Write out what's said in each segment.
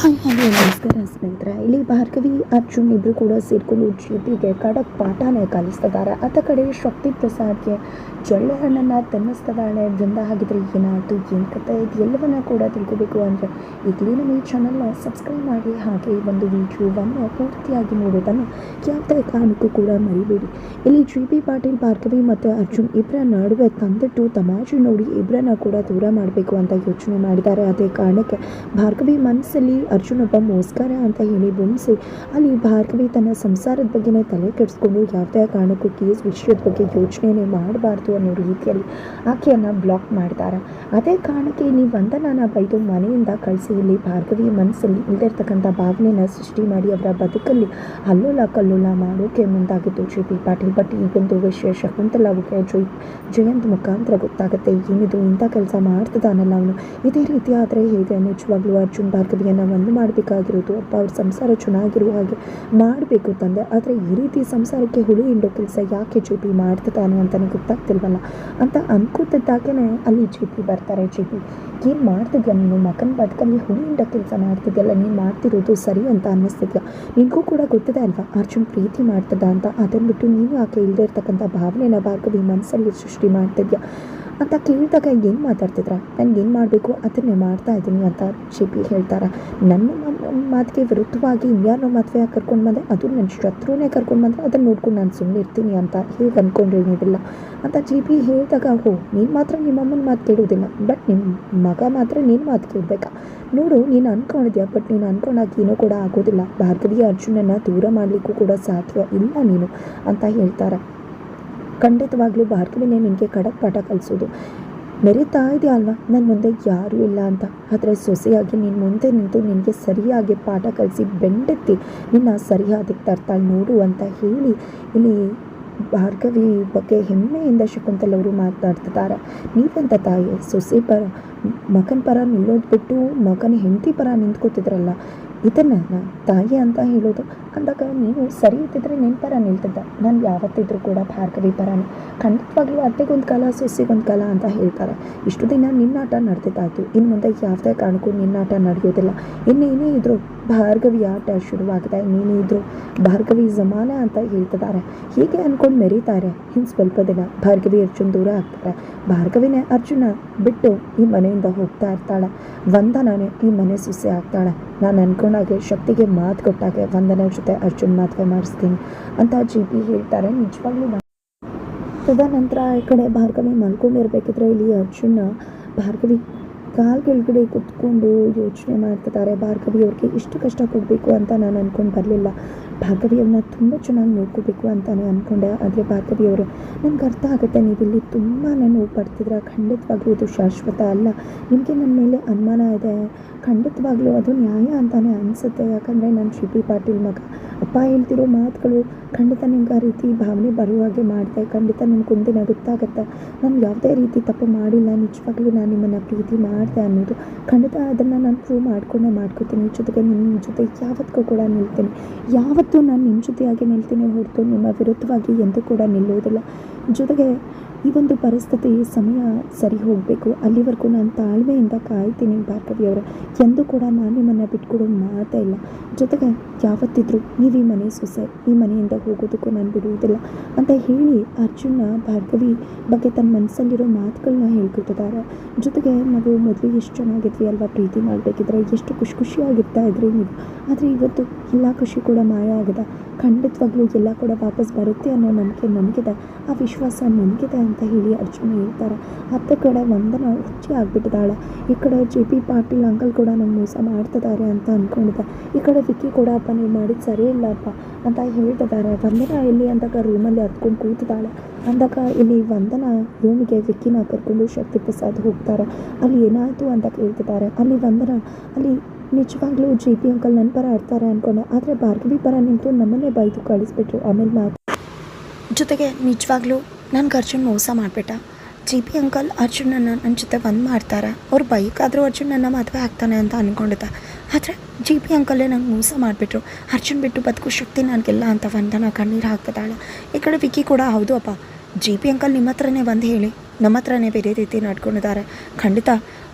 看看这个 ಸ್ನೇಹಿತರೆ, ಇಲ್ಲಿ ಭಾರ್ಗವಿ, ಅರ್ಜುನ್ ಇಬ್ಬರು ಕೂಡ ಸೇರಿಕೊಂಡು ಜಿಪಿಗೆ ಖಡಕ್ ಪಾಠನ ಕಲಿಸ್ತಿದ್ದಾರೆ. ಆತ ಕಡೆ ಶಕ್ತಿ ಪ್ರಸಾದ್ಗೆ ಜೊಳ್ಳೆ ಹಣ್ಣನ್ನು ತಿನ್ನಿಸ್ತಿದ್ದಾಳೆ. ಬೃಂದ ಹಾಗಿದ್ರೆ ಏನಾಯ್ತು, ಏನ್ ಕತೆ ಇದು ಎಲ್ಲವನ್ನ ಕೂಡ ತಿಳ್ಕೊಬೇಕು ಅಂದರೆ ಈಗಲೇ ನಮ್ಮ ಈ ಚಾನಲ್ನ ಸಬ್ಸ್ಕ್ರೈಬ್ ಮಾಡಿ. ಹಾಗೆ ಒಂದು ವಿಡಿಯೋವನ್ನು ಪೂರ್ತಿಯಾಗಿ ನೋಡೋದನ್ನು ಯಾವುದೇ ಕಾರಣಕ್ಕೂ ಕೂಡ ಮರಿಬೇಡಿ. ಇಲ್ಲಿ ಜಿ ಪಿ ಪಾಟೀಲ್, ಭಾರ್ಗವಿ ಮತ್ತು ಅರ್ಜುನ್ ಇಬ್ಬರ ನಡುವೆ ತಂದಿಟ್ಟು ತಮಾಷೆ ನೋಡಿ ಇಬ್ಬರನ್ನ ಕೂಡ ದೂರ ಮಾಡಬೇಕು ಅಂತ ಯೋಚನೆ ಮಾಡಿದ್ದಾರೆ. ಅದೇ ಕಾರಣಕ್ಕೆ ಭಾರ್ಗವಿ ಮನಸ್ಸಲ್ಲಿ ಅರ್ಜುನ್ ಒಬ್ಬ ಮೋಸ್ಕರ ಅಂತ ಹೇಳಿ ಬಿಂಬಿಸಿ ಅಲ್ಲಿ ಭಾರ್ಗವಿ ತನ್ನ ಸಂಸಾರದ ಬಗ್ಗೆನೇ ತಲೆ ಕೆಡಿಸ್ಕೊಂಡು ಯಾವುದೇ ಕಾರಣಕ್ಕೂ ಕೇಸ್ ವಿಷಯದ ಬಗ್ಗೆ ಯೋಚನೆನೇ ಮಾಡಬಾರ್ದು ಅನ್ನೋ ರೀತಿಯಲ್ಲಿ ಆಕೆಯನ್ನು ಬ್ಲಾಕ್ ಮಾಡ್ತಾರೆ ಅದೇ ಕಾರಣಕ್ಕೆ ಇಲ್ಲಿ ವಂದನಾನ ಬೈದು ಮನೆಯಿಂದ ಕಳಿಸಿ ಇಲ್ಲಿ ಭಾರ್ಗವಿ ಮನಸ್ಸಲ್ಲಿ ಇಲ್ಲದಿರ್ತಕ್ಕಂಥ ಭಾವನೆನ ಸೃಷ್ಟಿ ಮಾಡಿ ಅವರ ಬದುಕಲ್ಲಿ ಅಲ್ಲೋಲ ಕಲ್ಲೋಲ ಮಾಡೋಕೆ ಮುಂದಾಗಿತ್ತು ಜೆ ಪಿ ಪಾಟೀಲ್ ಬಟ್ ಈಗೊಂದು ವಿಷಯ ಶಕುಂತಲಾವಿಗೆ ಜೈ ಜಯಂತ್ ಮುಖಾಂತರ ಗೊತ್ತಾಗುತ್ತೆ. ಏನಿದು ಇಂಥ ಕೆಲಸ ಮಾಡ್ತದಾನಲ್ಲ ಅವನು. ಇದೇ ರೀತಿ ಆದರೆ ಹೇಗೆ ನಿಜವಾಗ್ಲೂ ಅರ್ಜುನ್ ಭಾರ್ಗವಿಯನ್ನು ಒಂದು ಮಾಡಬೇಕಾಗಿರೋದು ಅಪ್ಪ ಅವ್ರ ಸಂಸಾರ ಚೆನ್ನಾಗಿರುವ ಹಾಗೆ ಮಾಡಬೇಕು ತಂದೆ. ಆದರೆ ಈ ರೀತಿ ಸಂಸಾರಕ್ಕೆ ಹುಳು ಹಿಂಡೋ ಕೆಲಸ ಯಾಕೆ ಜೆ ಪಿ ಮಾಡ್ತಿದ್ದಾನೆ ಅಂತಲೇ ಗೊತ್ತಾಗ್ತಿಲ್ವಲ್ಲ? ಅಂತ ಅನ್ಕೋತಿದ್ದಾಗೇ ಅಲ್ಲಿ ಜೆ ಬರ್ತಾರೆ. ಜೆ ಪಿ ಏನು ಮಾಡ್ತಿದ್ಯಾ ನೀನು? ಮಗನ ಬದುಕಲ್ಲಿ ಹುಳು ಹಿಂಡೋ ಕೆಲಸ ಮಾಡ್ತಿದ್ಯಲ್ಲ, ನೀನು ಮಾಡ್ತಿರೋದು ಸರಿ ಅಂತ ಅನ್ನಿಸ್ತಿದ್ಯಾ? ನಿನಗೂ ಕೂಡ ಗೊತ್ತಿದೆ ಅಲ್ವಾ? ಅರ್ಜುನ್ ಪ್ರೀತಿ ಮಾಡ್ತದ ಅಂತ. ಅದನ್ನು ಬಿಟ್ಟು ನೀನು ಆಕೆ ಇಲ್ಲದೆ ಇರ್ತಕ್ಕಂಥ ಭಾವನೆನ ಭಾರ್ಗವಿ ಮನಸ್ಸಲ್ಲಿ ಸೃಷ್ಟಿ ಮಾಡ್ತಿದ್ಯಾ? ಅಂತ ಕೇಳಿದಾಗ ಏನು ಮಾತಾಡ್ತಿದ್ರ? ನನಗೆ ಏನು ಮಾಡಬೇಕು? ಅದನ್ನೇ ಮಾಡ್ತಾ ಇದ್ದೀನಿ ಅಂತ ಶಿಪಿ ಹೇಳ್ತಾರೆ. ನನ್ನ ಮಾತಿಗೆ ವಿರುದ್ಧವಾಗಿ ಇನ್ಯಾರನ್ನೋ ಮದುವೆ ಕರ್ಕೊಂಡು ಬಂದೆ. ಅದು ನನ್ನ ಶತ್ರುನೇ ಕರ್ಕೊಂಡು ಬಂದರೆ ಅದನ್ನು ನೋಡ್ಕೊಂಡು ನಾನು ಸುಮ್ಮನೆ ಇರ್ತೀನಿ ಅಂತ ಹೇಗೆ ಅಂದ್ಕೊಂಡ್ರೆ ಅಂತ ಜಿಪಿ ಹೇಳಿದಾಗ, ಹೋ, ನೀನು ಮಾತ್ರ ನಿಮ್ಮ ಅಮ್ಮನ ಮಾತು ಕೇಳೋದಿಲ್ಲ. ಬಟ್ ನಿಮ್ಮ ಮಗ ಮಾತ್ರ ನೀನು ಮಾತು ಕೇಳಬೇಕಾ? ನೋಡು, ನೀನು ಅಂದ್ಕೊಂಡಿದ್ಯಾ ಬಟ್ ನೀನು ಅಂದ್ಕೊಂಡಾಗ ಏನೂ ಕೂಡ ಆಗೋದಿಲ್ಲ. ಭಾರತೀಯ ಅರ್ಜುನನ್ನು ದೂರ ಮಾಡಲಿಕ್ಕೂ ಕೂಡ ಸಾಧ್ಯ ಇಲ್ಲ ನೀನು ಅಂತ ಹೇಳ್ತಾರೆ. ಖಂಡಿತವಾಗ್ಲೂ ಭಾರ್ಗವಿನೇ ನಿನಗೆ ಖಡಕ್ ಪಾಠ ಕಲಿಸೋದು ಮೆರಿತಾ ಇದೆಯಾ ಅಲ್ವಾ? ನನ್ನ ಮುಂದೆ ಯಾರೂ ಇಲ್ಲ ಅಂತ. ಆದರೆ ಸೊಸೆಯಾಗಿ ನೀನು ಮುಂದೆ ನಿಂತು ನಿನಗೆ ಸರಿಯಾಗಿ ಪಾಠ ಕಲಿಸಿ ಬೆಂಡೆತ್ತಿ ನಿನ್ನ ಸರಿಯಾದಕ್ಕೆ ತರ್ತಾಳೆ ನೋಡು ಅಂತ ಹೇಳಿ ಇಲ್ಲಿ ಭಾರ್ಗವಿ ಬಗ್ಗೆ ಹೆಮ್ಮೆಯಿಂದ ಶಕುಂತಲವರು ಮಾತನಾಡ್ತಿದ್ದಾರೆ ನೀವೆಂತ ತಾಯಿ? ಸೊಸೆ ಪರ ಮಗನ ಪರ ನಿಲ್ಲೋದು ಬಿಟ್ಟು ಮಗನ ಹೆಂಡತಿ ಪರ ನಿಂತ್ಕೋತಿದ್ರಲ್ಲ, ಇದನ್ನ ತಾಯಿ ಅಂತ ಹೇಳೋದು. ಅಂದಾಗ ನೀನು ಸರಿ ಇದ್ದಿದ್ರೆ ನಿನ್ನ ಪರ ನಿಲ್ತಿದ್ದ. ನಾನು ಯಾವತ್ತಿದ್ರೂ ಕೂಡ ಭಾರ್ಗವಿ ಪರನೇ. ಖಂಡಿತವಾಗ್ಲೂ ಅತ್ತೆಗೊಂದು ಕಾಲ ಸೊಸೆಗೊಂದು ಕಾಲ ಅಂತ ಹೇಳ್ತಾರೆ. ಇಷ್ಟು ದಿನ ನಿನ್ನಾಟ ನಡೆದಿದ್ದಾಯ್ತು. ಇನ್ನು ಮುಂದೆ ಯಾವುದೇ ಕಾರಣಕ್ಕೂ ನಿನ್ನಾಟ ನಡೆಯೋದಿಲ್ಲ. ಇನ್ನೇನೇ ಇದ್ರು ಭಾರ್ಗವಿ ಆಟ ಶುರುವಾಗಿದೆ. ಇನ್ನೇನೇ ಇದ್ರು ಭಾರ್ಗವಿ ಜಮಾನ ಅಂತ ಹೇಳ್ತಿದ್ದಾರೆ. ಹೀಗೆ ಅಂದ್ಕೊಂಡು ಮೆರೀತಾರೆ. ಇನ್ನು ಸ್ವಲ್ಪ ದಿನ ಭಾರ್ಗವಿ ಅರ್ಜುನ್ ದೂರ ಆಗ್ತಾರೆ. ಭಾರ್ಗವಿನೇ ಅರ್ಜುನ ಬಿಟ್ಟು ಈ ಮನೆಯಿಂದ ಹೋಗ್ತಾ ಇರ್ತಾಳೆ. ವಂದನಾನೇ ಈ ಮನೆ ಸೊಸೆ ಆಗ್ತಾಳೆ. ನಾನು ಅನ್ಕೊಂಡಾಗೆ ಶಕ್ತಿಗೆ ಮಾತು ಕೊಟ್ಟಾಗೆ ವಂದನ ಜೊತೆ ಅರ್ಜುನ್ ಮದುವೆ ಮಾಡಿಸ್ತೀನಿ ಅಂತ ಜಿ ಪಿ ಹೇಳ್ತಾರೆ. ನಿಜವಾಗ್ಲೂ ತದನಂತರ ಈ ಕಡೆ ಭಾರ್ಗವಿ ಮಲ್ಕೊಂಡಿರ್ಬೇಕಿದ್ರೆ ಇಲ್ಲಿ ಅರ್ಜುನ ಭಾರ್ಗವಿ ಕಾಲ್ ಕೆಳಗಡೆ ಕುತ್ಕೊಂಡು ಯೋಚನೆ ಮಾಡ್ತಿದ್ದಾರೆ. ಭಾರ್ಗವಿ ಅವ್ರಿಗೆ ಇಷ್ಟು ಕಷ್ಟ ಕೊಡಬೇಕು ಅಂತ ನಾನು ಅಂದ್ಕೊಂಡು ಬರಲಿಲ್ಲ. ಭಾರ್ಗವಿಯವ್ರನ್ನ ತುಂಬ ಚೆನ್ನಾಗಿ ನೋಡ್ಕೋಬೇಕು ಅಂತಲೇ ಅಂದ್ಕೊಂಡೆ ಆದರೆ ಭಾಗವಿಯವರು ನನಗೆ ಅರ್ಥ ಆಗುತ್ತೆ, ನೀವಿಲ್ಲಿ ತುಂಬಾ ನೋವು ಪಡ್ತಿದ್ರ. ಖಂಡಿತವಾಗ್ಲೂ ಇದು ಶಾಶ್ವತ ಅಲ್ಲ. ನಿಮಗೆ ನನ್ನ ಮೇಲೆ ಅನುಮಾನ ಇದೆ. ಖಂಡಿತವಾಗ್ಲೂ ಅದು ನ್ಯಾಯ ಅಂತಲೇ ಅನಿಸುತ್ತೆ. ಯಾಕಂದರೆ ನಾನು ಶಿಲ್ಪಿ ಪಾಟೀಲ್ ಮಗ, ಅಪ್ಪ ಹೇಳ್ತಿರೋ ಮಾತುಗಳು ಖಂಡಿತ ನಿಮ್ಗೆ ಆ ರೀತಿ ಭಾವನೆ ಬರುವ ಹಾಗೆ ಮಾಡಿದೆ. ಖಂಡಿತ ನಿಮ್ಗೆ ಒಂದಿನ ಗೊತ್ತಾಗುತ್ತೆ. ನಾನು ಯಾವುದೇ ರೀತಿ ತಪ್ಪು ಮಾಡಿಲ್ಲ. ನಿಜವಾಗ್ಲೂ ನಾನು ನಿಮ್ಮನ್ನು ಪ್ರೀತಿ ಮಾಡಿದೆ ಅನ್ನೋದು ಖಂಡಿತ ಅದನ್ನು ನಾನು ಪ್ರೂವ್ ಮಾಡಿಕೊಂಡೇ, ಮಾಡ್ಕೋತೀನಿ. ಜೊತೆಗೆ ನಿಮ್ಮ ಜೊತೆ ಯಾವತ್ತಿಗೂ ಕೂಡ ನಿಲ್ತೀನಿ. ಯಾವತ್ತೂ ನಾನು ನಿಮ್ಮ ಜೊತೆಯಾಗಿ ನಿಲ್ತೀನಿ ಹೊರತು ನಿಮ್ಮ ವಿರುದ್ಧವಾಗಿ ಎಂದೂ ಕೂಡ ನಿಲ್ಲುವುದಿಲ್ಲ. ಜೊತೆಗೆ ಈ ಒಂದು ಪರಿಸ್ಥಿತಿ ಸಮಯ ಸರಿ ಹೋಗಬೇಕು. ಅಲ್ಲಿವರೆಗೂ ನಾನು ತಾಳ್ಮೆಯಿಂದ ಕಾಯ್ತೀನಿ ಭಾರ್ಗವಿಯವರ ಎಂದೂ ಕೂಡ ನಾನು ನಿಮ್ಮನ್ನು ಬಿಟ್ಕೊಡೋ ಮಾತೇ ಇಲ್ಲ. ಜೊತೆಗೆ ಯಾವತ್ತಿದ್ರೂ ನೀವು ಈ ಮನೆ ಸೊಸೆ, ಈ ಮನೆಯಿಂದ ಹೋಗೋದಕ್ಕೂ ನಾನು ಬಿಡುವುದಿಲ್ಲ ಅಂತ ಹೇಳಿ ಅರ್ಜುನ ಭಾರ್ಗವಿ ಬಗ್ಗೆ ತನ್ನ ಮನಸ್ಸಲ್ಲಿರೋ ಮಾತುಗಳನ್ನ ಹೇಳ್ಕೊಟ್ಟಿದ್ದಾರೆ. ಜೊತೆಗೆ ನಾವು ಮೊದಲು ಎಷ್ಟು ಚೆನ್ನಾಗಿದ್ವಿ ಅಲ್ವಾ ಪ್ರೀತಿ ಮಾಡಬೇಕಿದ್ರೆ, ಎಷ್ಟು ಖುಷಿ ಖುಷಿಯಾಗಿರ್ತಾ ಇದ್ರಿ ನೀವು. ಆದರೆ ಇವತ್ತು ಎಲ್ಲ ಖುಷಿ ಕೂಡ ಮಾಯ ಆಗಿದೆ. ಖಂಡಿತವಾಗ್ಲೂ ಎಲ್ಲ ಕೂಡ ವಾಪಸ್ ಬರುತ್ತೆ ಅನ್ನೋ ನಂಬಿಕೆ ನನಗಿದೆ ಆ ವಿಶ್ವಾಸ ನನಗಿದೆ ಅಂತ ಹೇಳಿ ಅರ್ಜುನ ಹೇಳ್ತಾರೆ. ಅತ್ತ ಕಡೆ ವಂದನ ಹುಚ್ಚಿ ಆಗಿಬಿಟ್ಟಿದ್ದಾಳೆ. ಈ ಕಡೆ ಜೆ ಪಿ ಪಾಟೀಲ್, ಅಂಕಲ್ ಕೂಡ ನಮ್ಮ ಮೋಸ ಮಾಡ್ತಿದ್ದಾರೆ ಅಂತ ಅಂದ್ಕೊಂಡಿದ್ದೆ ಈ ಕಡೆ ವಿಕ್ಕಿ ಕೂಡ, ಅಪ್ಪ, ನೀವು ಮಾಡಿದ್ದು ಸರಿ ಇಲ್ಲಪ್ಪ ಅಂತ ಹೇಳ್ತಿದ್ದಾರೆ. ವಂದನ ಎಲ್ಲಿ? ಅಂದಾಗ ರೂಮಲ್ಲಿ ಹತ್ಕೊಂಡು ಕೂತಿದ್ದಾಳೆ. ಅಂದಾಗ ಇಲ್ಲಿ ವಂದನ ರೂಮಿಗೆ ವಿಕ್ಕಿನ ಕರ್ಕೊಂಡು ಶಕ್ತಿ ಪ್ರಸಾದ್ ಹೋಗ್ತಾರೆ. ಅಲ್ಲಿ ಏನಾಯಿತು ಅಂತ ಕೇಳ್ತಿದ್ದಾರೆ. ಅಲ್ಲಿ ವಂದನ, ಅಲ್ಲಿ ನಿಜವಾಗ್ಲೂ ಜಿ ಪಿ ಅಂಕಲ್ ನನ್ನ ಪರ ಆಡ್ತಾರೆ ಅಂದ್ಕೊಂಡೆ ಆದರೆ ಭಾರ್ಗವಿ ಪರ ನಿಂತು ನಮ್ಮನ್ನೇ ಬೈದು ಕಳಿಸ್ಬಿಟ್ರು ಆಮೇಲೆ ಮಾತು. ಜೊತೆಗೆ ನಿಜವಾಗ್ಲೂ ನನಗೆ ಅರ್ಜುನ್ ಮೋಸ ಮಾಡಿಬಿಟ್ಟ. ಜಿ ಪಿ ಅಂಕಲ್ ಅರ್ಜುನನ್ನು ನನ್ನ ಜೊತೆ ಬಂದ್ ಮಾಡ್ತಾರೆ. ಅವ್ರು ಬೈಕಾದರೂ ಅರ್ಜುನ್ ನನ್ನ ಮದುವೆ ಆಗ್ತಾನೆ ಅಂತ ಅಂದ್ಕೊಂಡಿದ್ದೆ ಆದರೆ ಜಿ ಪಿ ಅಂಕಲ್ಲೇ ನಂಗೆ ಮೋಸ ಮಾಡಿಬಿಟ್ರು. ಅರ್ಜುನ್ ಬಿಟ್ಟು ಬದುಕು ಶಕ್ತಿ ನನಗೆಲ್ಲ ಅಂತ ವಂದನ ಕಣ್ಣೀರು ಹಾಕ್ತಿದ್ದಾಳೆ ಈ ಕಡೆ ವಿಕ್ಕಿ ಕೂಡ ಹೌದು ಅಪ್ಪ. ಜಿ ಪಿ ಅಂಕಲ್ ನಿಮ್ಮ ಹತ್ರನೇ ಬಂದು ಹೇಳಿ. ನಮ್ಮ ಹತ್ರನೇ ಬೇರೆ ರೀತಿ ನಡ್ಕೊಂಡಿದ್ದಾರೆ. ಖಂಡಿತ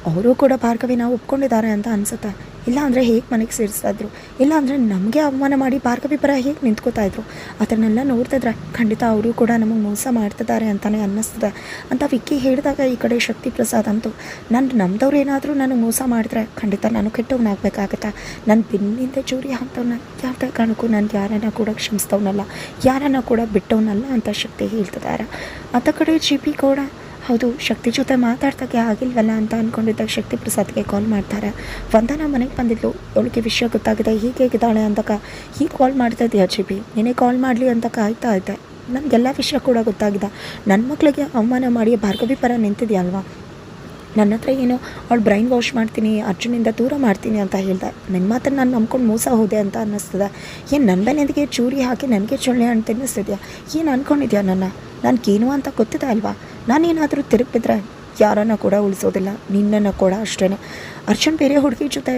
ಅವರು ಕೂಡ ಭಾರ್ಗವಿನ ಒಪ್ಕೊಂಡಿದ್ದಾರೆ ಅಂತ ಅನಿಸುತ್ತೆ. ಇಲ್ಲ ಅಂದರೆ ಹೇಗೆ ಮನೆಗೆ ಸೇರಿಸ್ತಾಯಿದ್ರು ಇಲ್ಲ ಅಂದರೆ ನಮಗೆ ಅವಮಾನ ಮಾಡಿ ಭಾರ್ಗವಿ ಪರ ಹೇಗೆ ನಿಂತ್ಕೋತಾ ಇದ್ರು? ಅದನ್ನೆಲ್ಲ ನೋಡ್ತಿದ್ರೆ ಖಂಡಿತ ಅವರು ಕೂಡ ನಮಗೆ ಮೋಸ ಮಾಡ್ತಿದ್ದಾರೆ ಅಂತಲೇ ಅನ್ನಿಸ್ತದೆ. ಅಂತ ವಿಕ್ಕಿ ಹೇಳಿದಾಗ ಈ ಕಡೆ ಶಕ್ತಿ ಪ್ರಸಾದ್ ಅಂತೂ, ನಾನು ನಮ್ಮದವ್ರು ಏನಾದರೂ ನನಗೆ ಮೋಸ ಮಾಡಿದ್ರೆ ಖಂಡಿತ ನಾನು ಕೆಟ್ಟವನಾಗಬೇಕಾಗತ್ತೆ. ನನ್ನ ಬೆನ್ನಿಂದ ಚೂರಿ ಹಾಕ್ತವ್ನ ಯಾವುದೇ ಕಾರಣಕ್ಕೂ ನಾನು ಯಾರನ್ನ ಕೂಡ ಕ್ಷಮಿಸ್ತವನಲ್ಲ ಯಾರನ್ನ ಕೂಡ ಬಿಟ್ಟವನಲ್ಲ ಅಂತ ಶಕ್ತಿ ಹೇಳ್ತಿದ್ದಾರೆ. ಅತ್ತ ಕಡೆ ಜಿ ಪಿ ಕೂಡ ಹೌದು, ಶಕ್ತಿ ಜೊತೆ ಮಾತಾಡ್ತಕ್ಕೆ ಆಗಿಲ್ವಲ್ಲ ಅಂತ ಅಂದ್ಕೊಂಡಿದ್ದಾಗ ಶಕ್ತಿ ಪ್ರಸಾದ್ಗೆ ಕಾಲ್ ಮಾಡ್ತಾರೆ. ವಂದನಾ ಮನೆಗೆ ಬಂದಿದ್ಲು. ಅವಳಿಗೆ ವಿಷಯ ಗೊತ್ತಾಗಿದೆ. ಹೀಗೆ ಹೇಗಿದ್ದಾಳೆ ಅಂತಕ ಹೀಗೆ ಕಾಲ್ ಮಾಡ್ತಾ ಇದೆಯಾ ಜಿ ಪಿ ನೀನೇ ಕಾಲ್ ಮಾಡಲಿ ಅಂತ ಕಾಯ್ತಾ ಇದ್ದೆ ನನಗೆಲ್ಲ ವಿಷಯ ಕೂಡ ಗೊತ್ತಾಗಿದೆ. ನನ್ನ ಮಕ್ಕಳಿಗೆ ಅವಮಾನ ಮಾಡಿ ಭಾರ್ಗವಿ ಪರ ನಿಂತಿದೆಯಲ್ವಾ? ನನ್ನ ಹತ್ರ ಏನೋ ಅವಳು ಬ್ರೈನ್ ವಾಶ್ ಮಾಡ್ತೀನಿ, ಅರ್ಜುನಿಂದ ದೂರ ಮಾಡ್ತೀನಿ ಅಂತ ಹೇಳ್ದೆ. ನನ್ನ ಮಾತ್ರ ನಾನು ನಂಬ್ಕೊಂಡು ಮೋಸ ಹೋದೆ ಅಂತ ಅನ್ನಿಸ್ತದೆ. ಏನು ನನ್ನ ಬೆನ್ನಿಗೆ ಚೂರಿ ಹಾಕಿ ನನಗೆ ಚೊಳ್ಳೆ ಅಂತ ಅನ್ನಿಸ್ತಿದ್ಯಾ ಏನು ಅಂದ್ಕೊಂಡಿದ್ಯಾ ನನ್ನ? ನನಗೇನು ಅಂತ ಗೊತ್ತಿದೆ ಅಲ್ವಾ? ನಾನೇನಾದರೂ ತಿರುಗಿದ್ರೆ ಯಾರನ್ನ ಕೂಡ ಉಳಿಸೋದಿಲ್ಲ, ನಿನ್ನನ್ನು ಕೂಡ ಅಷ್ಟೇ ಅರ್ಜುನ್ ಬೇರೆ ಹುಡುಗಿ ಜೊತೆ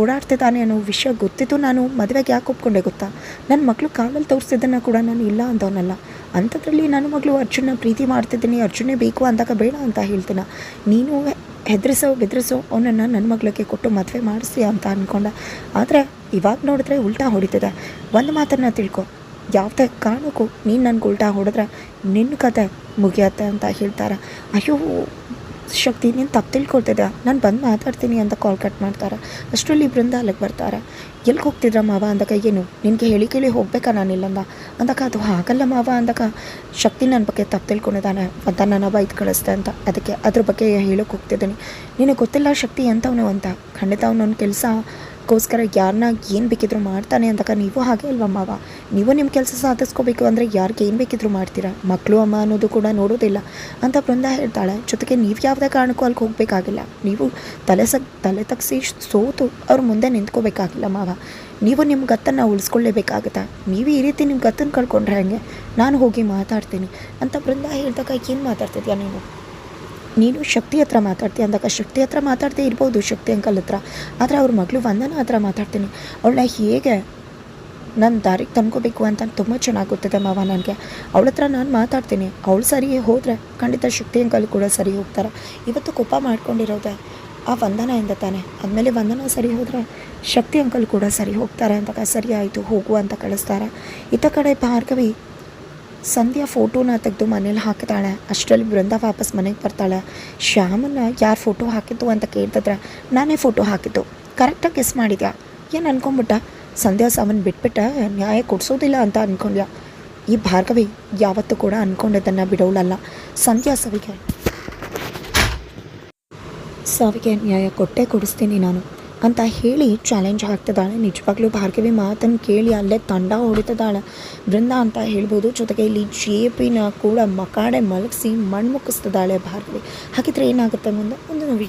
ಓಡಾಡ್ತಿದ್ದಾನೆ ಅನ್ನೋ ವಿಷಯ ಗೊತ್ತಿತ್ತು ನಾನು ಮದುವೆಗೆ ಯಾಕೆ ಒಪ್ಕೊಂಡೆ ಗೊತ್ತಾ? ನನ್ನ ಮಗಳು ಕಾಲಲ್ಲಿ ತೋರಿಸಿದ್ದನ್ನು ಕೂಡ ನಾನು ಇಲ್ಲ ಅಂದವನಲ್ಲ. ಅಂಥದ್ರಲ್ಲಿ ನನ್ನ ಮಗಳು ಅರ್ಜುನ ಪ್ರೀತಿ ಮಾಡ್ತಿದ್ದೀನಿ ಅರ್ಜುನೇ ಬೇಕು ಅಂದಾಗ ಬೇಡ ಅಂತ ಹೇಳ್ತೀನಿ. ನೀನು ಹೆದರಿಸೋ, ಬೆದರಿಸೋ ಅವನನ್ನು ನನ್ನ ಮಗಳಿಗೆ ಕೊಟ್ಟು ಮದುವೆ ಮಾಡಿಸಿ ಅಂತ ಅಂದ್ಕೊಂಡ ಆದರೆ ಇವಾಗ ನೋಡಿದ್ರೆ ಉಲ್ಟಾ ಹೊಡಿತಿದೆ. ಒಂದು ಮಾತನ್ನು ತಿಳ್ಕೊ. ಯಾವುದೇ ಕಾರಣಕ್ಕೂ ನೀನು ನನಗೆ ಉಲ್ಟಾ ಹೊಡೆದ್ರೆ ನಿನ್ನ ಕತೆ ಮುಗಿಯತ್ತೆ ಅಂತ ಹೇಳ್ತಾರೆ. ಅಯ್ಯೋ, ಶಕ್ತಿ, ನೀನು ತಪ್ಪು ತಿಳ್ಕೊಳ್ತಿದ್ದೆ ನಾನು ಬಂದು ಮಾತಾಡ್ತೀನಿ ಅಂತ ಕಾಲ್ ಕಟ್ ಮಾಡ್ತಾರೆ. ಅಷ್ಟರಲ್ಲಿ ಇಬ್ಬರಿಂದ ಅಲ್ಲಿಗೆ ಬರ್ತಾರೆ. ಎಲ್ಲಿಗೆ ಹೋಗ್ತಿದ್ರ ಮಾವ ಅಂದಕ? ಏನು, ನಿನಗೆ ಹೇಳಿ ಕೇಳಿ ಹೋಗ್ಬೇಕಾ ನಾನಿಲ್ಲಂದ ಅಂದಕ, ಅದು ಹಾಗಲ್ಲ ಮಾವ ಅಂದಕ. ಶಕ್ತಿ ನನ್ನ ಬಗ್ಗೆ ತಪ್ಪು ತಿಳ್ಕೊಂಡಿದ್ದಾನೆ. ಅಂತ ನನ್ನ ಬೈದು ಕಳಿಸ್ದೆ ಅಂತ. ಅದಕ್ಕೆ ಅದ್ರ ಬಗ್ಗೆ ಹೇಳೋಕೆ ಹೋಗ್ತಿದ್ದೀನಿ. ನಿನಗೆ ಗೊತ್ತಿಲ್ಲ ಶಕ್ತಿ ಎಂಥವನು ಅಂತ? ಖಂಡಿತ ಅವನೊಂದು ಕೆಲಸಕ್ಕೋಸ್ಕರ ಯಾರನ್ನ ಏನು ಬೇಕಿದ್ರು ಮಾಡ್ತಾನೆ ಅಂತಕ ನೀವು ಹಾಗೆ ಅಲ್ವಾ ಮಾವ? ನೀವು ನಿಮ್ಮ ಕೆಲಸ ಸಾಧಿಸ್ಕೋಬೇಕು ಅಂದರೆ ಯಾರಿಗೆ ಏನು ಬೇಕಿದ್ರು ಮಾಡ್ತೀರಾ? ಮಕ್ಕಳು ಅಮ್ಮ ಅನ್ನೋದು ಕೂಡ ನೋಡೋದಿಲ್ಲ. ಅಂತ ಬೃಂದ ಹೇಳ್ತಾಳೆ. ಜೊತೆಗೆ ನೀವು ಯಾವುದೇ ಕಾರಣಕ್ಕೂ ಅಲ್ಲಿಗೆ ಹೋಗಬೇಕಾಗಿಲ್ಲ. ನೀವು ತಲೆ ಸಗ್, ತಲೆ ತಗ್ಸಿ ಸೋತು ಅವ್ರ ಮುಂದೆ ನಿಂತ್ಕೋಬೇಕಾಗಿಲ್ಲ ಮಾವ. ನೀವು ನಿಮ್ಮ ಗತ್ತನ್ನು ಉಳಿಸ್ಕೊಳ್ಳೇಬೇಕಾಗತ್ತಾ? ನೀವು ಈ ರೀತಿ ನಿಮ್ಮ ಗತ್ತನ್ನು ಕಳ್ಕೊಂಡ್ರೆ ಹೇಗೆ? ನಾನು ಹೋಗಿ ಮಾತಾಡ್ತೀನಿ. ಅಂತ ಬೃಂದ ಹೇಳಿದಾಗ ಏನು ಮಾತಾಡ್ತಿದ್ಯಾ ನೀನು? ನೀನು ಶಕ್ತಿ ಹತ್ರ ಮಾತಾಡ್ತೀಯ ಅಂದಾಗ ಶಕ್ತಿ ಹತ್ರ ಮಾತಾಡ್ತೀಯ ಇರ್ಬೋದು, ಶಕ್ತಿ ಅಂಕಲ್ ಹತ್ರ. ಆದರೆ ಅವ್ರ ಮಗಳು ವಂದನ ಹತ್ರ ಮಾತಾಡ್ತೀನಿ. ಅವಳನ್ನ ಹೇಗೆ ನನ್ನ ದಾರಿಗೆ ತಂದ್ಕೊಬೇಕು ಅಂತ ತುಂಬ ಚೆನ್ನಾಗಿ ಮಾವ ನನಗೆ. ಅವಳ ಹತ್ರ ನಾನು ಮಾತಾಡ್ತೀನಿ. ಅವಳು ಸರಿ ಹೋದರೆ ಖಂಡಿತ ಶಕ್ತಿ ಅಂಕಲ್ ಕೂಡ ಸರಿ ಹೋಗ್ತಾರೆ. ಇವತ್ತು ಕೋಪ ಮಾಡ್ಕೊಂಡಿರೋದೆ ಆ ವಂದನೆಯಿಂದ ತಾನೆ. ಆದಮೇಲೆ ವಂದನ ಸರಿ ಹೋದರೆ ಶಕ್ತಿ ಅಂಕಲ್ ಕೂಡ ಸರಿ ಹೋಗ್ತಾರೆ ಅಂದಾಗ ಸರಿ ಆಯಿತು, ಹೋಗು ಅಂತ ಕಳಿಸ್ತಾರೆ. ಇತ್ತ ಕಡೆ ಭಾರ್ಗವಿ ಸಂಧ್ಯಾ ಫೋಟೋನ ತೆಗೆದು ಮನೇಲಿ ಹಾಕಿದಾಳೆ. ಅಷ್ಟರಲ್ಲಿ ಬೃಂದ ವಾಪಸ್ ಮನೆಗೆ ಬರ್ತಾಳೆ. ಶ್ಯಾಮನ್ನ ಯಾರು ಫೋಟೋ ಹಾಕಿದ್ದು ಅಂತ ಕೇಳ್ತಿದ್ರೆ ನಾನೇ ಫೋಟೋ ಹಾಕಿದ್ದು. ಕರೆಕ್ಟಾಗಿ ಗೆಸ್ ಮಾಡಿದ್ಯಾ? ಏನು ಅನ್ಕೊಂಬಿಟ್ಟ ಸಂಧ್ಯಾ ಸಾವನ್ ಬಿಟ್ಬಿಟ್ಟ, ನ್ಯಾಯ ಕೊಡಿಸೋದಿಲ್ಲ ಅಂತ ಅಂದ್ಕೊಂಡ್ಯಾ ಈ ಭಾರ್ಗವಿ ಯಾವತ್ತೂ ಕೂಡ ಅಂದ್ಕೊಂಡಿದ್ದನ್ನು ಬಿಡೋಳಲ್ಲ. ಸಂಧ್ಯಾ ಸವಿಗೆ ಸಾವಿಗೆ ನ್ಯಾಯ ಕೊಟ್ಟೇ ಕೊಡಿಸ್ತೀನಿ ನಾನು. ಅಂತ ಹೇಳಿ ಚಾಲೆಂಜ್ ಹಾಕ್ತಿದ್ದಾಳೆ. ನಿಜವಾಗ್ಲೂ ಭಾರ್ಗವಿ ಮಾತನ್ನು ಕೇಳಿ ಅಲ್ಲೇ ತಂಡ ಹೊಡಿತಿದ್ದಾಳೆ. ಬೃಂದ ಅಂತ ಹೇಳ್ಬೋದು. ಜೊತೆಗೆ ಇಲ್ಲಿ ಜೆ ಪಿನ ಕೂಡ ಮಕಾಡೆ ಮಲಗಿಸಿ ಮಣ್ಣು ಭಾರ್ಗವಿ. ಹಾಗಿದ್ರೆ ಏನಾಗುತ್ತೆ ಮುಂದೆ? ಮುಂದಿನ ನೋಡಿ